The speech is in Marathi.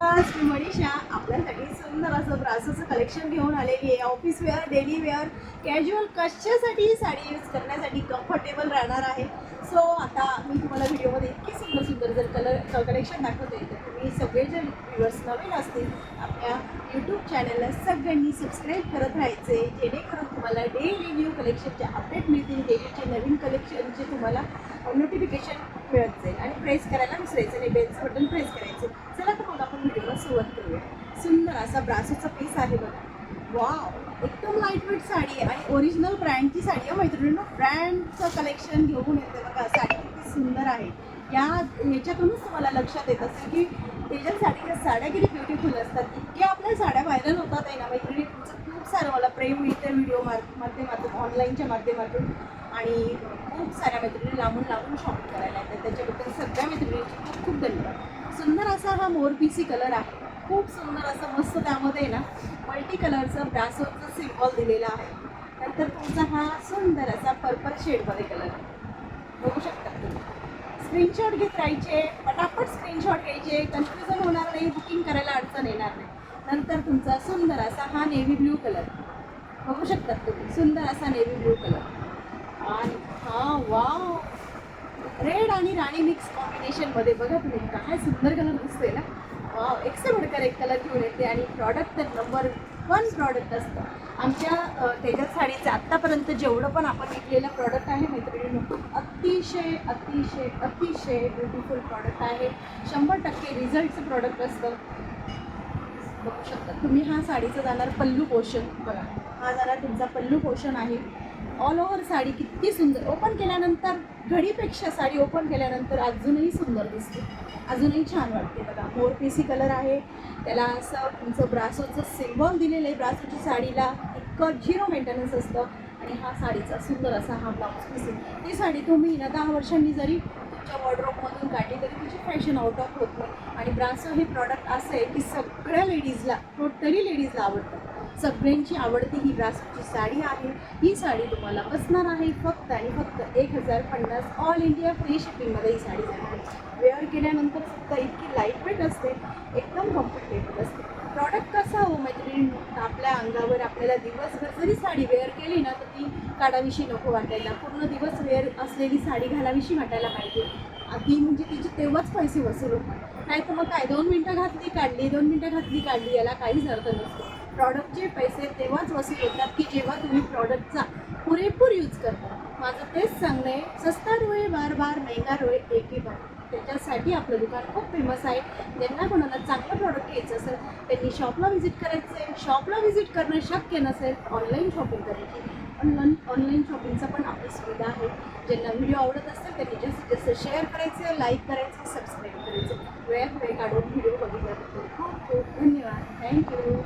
आज मी मनीषा आपल्यासाठी सुंदर असं ब्रासोचं कलेक्शन घेऊन आलेली आहे. Office wear daily wear casual कशासाठी साडी यूज करण्यासाठी कम्फर्टेबल राहणार आहे. सो आता मी तुम्हाला व्हिडिओमध्ये इतकी सुंदर सुंदर जर कलर कलेक्शन दाखवते तर तुम्ही सगळे जे व्ह्युअर्स नवीन असतील आपल्या यूट्यूब चॅनलला सगळ्यांनी सबस्क्राईब करत राहायचे जेणेकरून तुम्हाला डेली न्यू कलेक्शनचे अपडेट मिळतील डेलीचे नवीन कलेक्शनचे तुम्हाला नोटिफिकेशन मिळत जाईल. आणि प्रेस करायला विसरायचं नाही बेल्स बटन प्रेस करायचं चला तर मग आपण व्हिडिओला सुरुवात करूया. सुंदर असा ब्रासोचा पीस आहे बघा. वाव एकदम लाईटवेट साडी आहे आणि ओरिजिनल ब्रँडची साडी आहे. मैत्रिणींनो ब्रँडचं कलेक्शन घेऊन येते बघा. साडी किती सुंदर आहे. या ह्याच्यातूनच तुम्हाला लक्षात येत असेल की तेजल साडीच्या साड्या किती ब्युटिफुल असतात इतक्या आपल्या साड्या व्हायरल होतात आहे ना मैत्रिणी. तुमचं खूप सारं मला प्रेम मिळतं व्हिडिओ मार माध्यमातून ऑनलाईनच्या माध्यमातून. आणि खूप साऱ्या मैत्रिणी लांबून लांबून शॉपिंग करायला येतात. त्याच्याबद्दल सगळ्या मैत्रिणींचे खूप खूप धन्यवाद. सुंदर असा हा मोरपीसी कलर आहे. खूप सुंदर असं मस्त त्यामध्ये ना मल्टी कलरचं ब्रासोचं सिम्बॉल दिलेला आहे. नंतर तुमचा हा सुंदर असा पर्पल शेडमध्ये कलर बघू शकता तुम्ही. स्क्रीनशॉट घेत राहायचे पटापट स्क्रीनशॉट घ्यायचे कन्फ्युजन होणार नाही बुकिंग करायला अडचण येणार नाही. नंतर तुमचा सुंदर असा हा नेव्ही ब्ल्यू कलर बघू शकतात तुम्ही सुंदर असा नेव्ही ब्ल्यू कलर आणि हा वाव रेड आणि राणी मिक्स कॉम्बिनेशनमध्ये बघा तुम्ही काय सुंदर कलर दिसतोय ना? वाव एकसे भडकर एक कलर घेऊन येते आणि प्रॉडक्ट तर नंबर वन प्रॉडक्ट असतं. आमच्या तेजस साडीचं आत्तापर्यंत जेवढं पण आपण विकलेलं प्रॉडक्ट आहे मैत्रिणींनो अतिशय अतिशय अतिशय ब्युटिफुल प्रॉडक्ट आहे. शंभर टक्के रिझल्टचं प्रॉडक्ट असतं. बघू शकता. तुम्ही हा साडीचा जाणार पल्लू पोषण. बघा हा जाणार तुमचा पल्लू पोषण आहे. ऑल ओव्हर साडी किती सुंदर. ओपन केल्यानंतर घडीपेक्षा साडी ओपन केल्यानंतर अजूनही सुंदर दिसते. अजूनही छान वाटते बघा. मोर पीसी कलर आहे. त्याला असं तुमचं ब्रासोचं सिम्बॉल दिलेलं आहे. ब्रासोच्या साडीला इतकं झिरो मेंटेनन्स असतं. आणि हा साडीचा सुंदर असा हा ब्लाऊज पीस आहे. ती साडी तुम्ही ना दहा वर्षांनी जरी तुमच्या वॉर्ड्रॉपमधून काढली तरी तिची फॅशन आउट ऑफ होत नाही. आणि ब्रासो हे प्रॉडक्ट असं आहे की सगळ्या लेडीजला टोटली लेडीजला आवडतं. सगळ्यांची आवडती ही ब्रासोची साडी आहे. ही साडी तुम्हाला बसणार आहे फक्त आणि फक्त एक हजार पन्नास ऑल इंडिया फ्री शिपिंगमध्ये ही साडी जाणार आहे. वेअर केल्यानंतर फक्त इतकी लाइट वेट असते एकदम कम्फर्टेबल असते. प्रॉडक्ट कसा हो मैत्रिणी? आपल्या अंगावर आपल्याला दिवसभर जरी साडी वेअर केली ना तर ती काढाविशी नको वाटायला. पूर्ण दिवस वेअर असलेली साडी घालाविशी वाटायला पाहिजे. ती म्हणजे तिचे तेव्हाच पैसे वसूल होतात. नाही तर मग काय? दोन मिनटं घातली काढली. दोन मिनटं घातली काढली. याला काहीच अर्थ नसतो. प्रॉडक्टचे पैसे तेव्हाच वसूल होतात की जेव्हा तुम्ही प्रॉडक्टचा पुरेपूर यूज करता. माझं तेच सांगणं आहे. सस्ता रोय बार बार महंगा रोय एक त्याच्यासाठी आपलं दुकान खूप फेमस आहे. ज्यांना कोणाला चांगलं प्रॉडक्ट घ्यायचं असेल त्यांनी शॉपला व्हिजिट करायचं आहे शॉपला व्हिजिट करणं शक्य नसेल ऑनलाईन शॉपिंग करायची. ऑनलाईन ऑनलाईन शॉपिंगचा पण आपली सुविधा आहे. ज्यांना व्हिडिओ आवडत असेल त्यांनी जास्तीत जास्त शेअर करायचं आहे लाईक करायचं सबस्क्राईब करायचं वेळात वेळ काढून व्हिडिओ बघितल्याबद्दल खूप खूप धन्यवाद. थँक्यू